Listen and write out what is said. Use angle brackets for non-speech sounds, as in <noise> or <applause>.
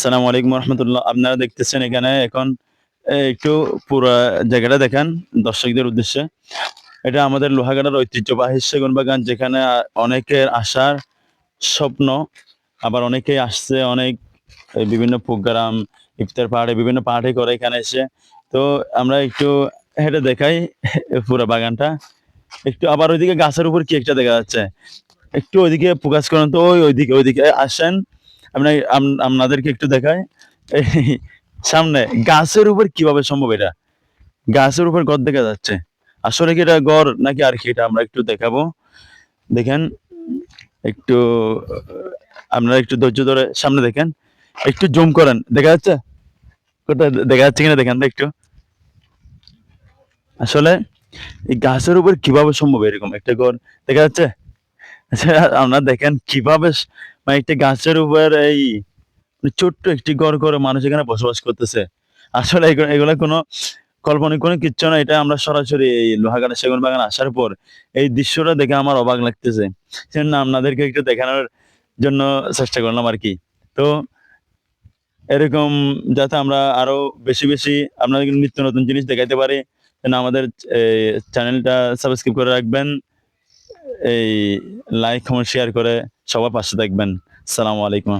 সালাম আলাইকুম রহমতুল্লাহ আপনারা দেখতেছেন এখানে এখন একটু পুরো জায়গাটা দেখেন দর্শকদের উদ্দেশ্যে। এটা আমাদের লোহাগাড়ার ঐতিহ্যবাহী সেগুন বাগান, যেখানে অনেকের আসার স্বপ্ন, আবার অনেকেই আসছে, অনেক বিভিন্ন প্রোগ্রাম, ইফতার পাহাড়ে বিভিন্ন পাহাড়ে করে এখানে এসে। তো আমরা একটু হেঁটে দেখাই পুরো বাগানটা। একটু আবার ওইদিকে গাছের উপর কি একটা দেখা যাচ্ছে। একটু ওইদিকে ফোকাস করেন তো, ওই ওইদিকে ওইদিকে আসেন। আপনাদেরকে একটু এই সামনে, গাছের উপর কীভাবে সম্ভব এটা? গাছের উপর গড় দেখা যাচ্ছে। আসলে কি এটা গড় নাকি আর কি, এটা আমরা একটু দেখাবো। দেখেন, একটু, আপনারা একটু ধৈর্য ধরে সামনে দেখেন। একটু জুম করেন, দেখা যাচ্ছে? কোথায় দেখা যাচ্ছে কিনা দেখেন, একটু। আসলে, এই গাছের উপর কীভাবে সম্ভব এরকম একটা গড়? দেখা যাচ্ছে? <laughs> আপনারা দেখেন কীভাবে মানে একটা গাছের উপর এই ছোট্ট একটি ঘর করে মানুষ এখানে বসবাস করতেছে। আসলে এগুলো কোনো কল্পনিক কোনো কিচ্ছু না, এটা আমরা সরাসরি এই লোহাগাড়া সেগুন বাগান আসার পর এই দৃশ্যটা দেখে আমার অবাক লাগতেছে। সেজন্য আপনাদেরকে একটু দেখানোর জন্য চেষ্টা করলাম আর কি। তো এরকম যাতে আমরা আরও বেশি বেশি আপনাদের নিত্য নতুন জিনিস দেখাইতে পারি আমাদের চ্যানেলটা সাবস্ক্রাইব করে রাখবেন। এই লাইক কমেন্ট শেয়ার করে সবার পাশে থাকবেন সালামু আলাইকুম।